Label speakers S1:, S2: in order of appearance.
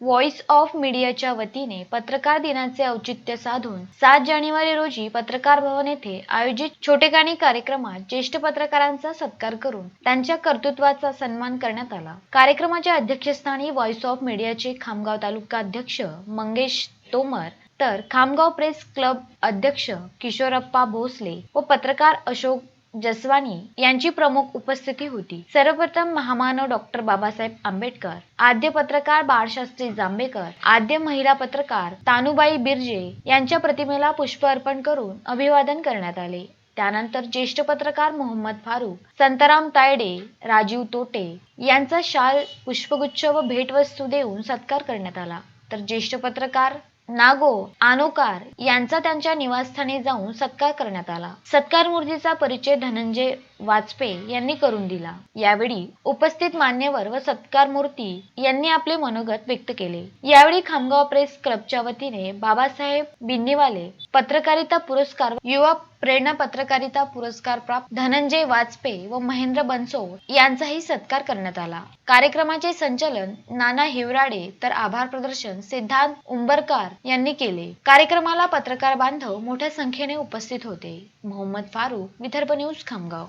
S1: Voice of मीडियाच्या वतीने पत्रकार दिनाचे औचित्य साधून सात जानेवारी रोजी पत्रकार भवन येथे आयोजित छोटेखानी कार्यक्रमात ज्येष्ठ पत्रकारांचा सत्कार करून त्यांच्या कर्तृत्वाचा सन्मान करण्यात आला. कार्यक्रमाच्या अध्यक्षस्थानी व्हॉइस ऑफ मीडियाचे खामगाव तालुका अध्यक्ष मंगेश तोमर तर खामगाव प्रेस क्लब अध्यक्ष किशोरप्पा भोसले व पत्रकार अशोक जसवानी यांची प्रमुख उपस्थिती होती. सर्वप्रथम महामानव डॉक्टर बाबासाहेब आंबेडकर आद्य पत्रकार बाळशास्त्री जांभेकर आद्य महिला पत्रकार तानुबाई बिर्जे यांच्या प्रतिमेला पुष्प अर्पण करून अभिवादन करण्यात आले. त्यानंतर ज्येष्ठ पत्रकार मोहम्मद फारूक संताराम तायडे राजीव तोटे यांचा शाल पुष्पगुच्छ व भेटवस्तू देऊन सत्कार करण्यात आला. तर ज्येष्ठ पत्रकार नागो आनोकार यांचा त्यांच्या निवासस्थानी जाऊन सत्कार करण्यात आला. सत्कार मूर्तीचा परिचय धनंजय वाजपेयी यांनी करून दिला. यावेळी उपस्थित मान्यवर व सत्कार मूर्ती यांनी आपले मनोगत व्यक्त केले. यावेळी खामगाव प्रेस क्लबच्या वतीने बाबासाहेब बिन्नीवाले पत्रकारिता पुरस्कार युवा प्रेरणा पत्रकारिता पुरस्कार प्राप्त धनंजय वाजपेयी व महेंद्र बनसोड यांचाही सत्कार करण्यात आला. कार्यक्रमाचे संचालन नाना हिवराडे तर आभार प्रदर्शन सिद्धांत उंबरकार यांनी केले. कार्यक्रमाला पत्रकार बांधव मोठ्या संख्येने उपस्थित होते. मोहम्मद फारूक विदर्भ न्यूज खामगाव.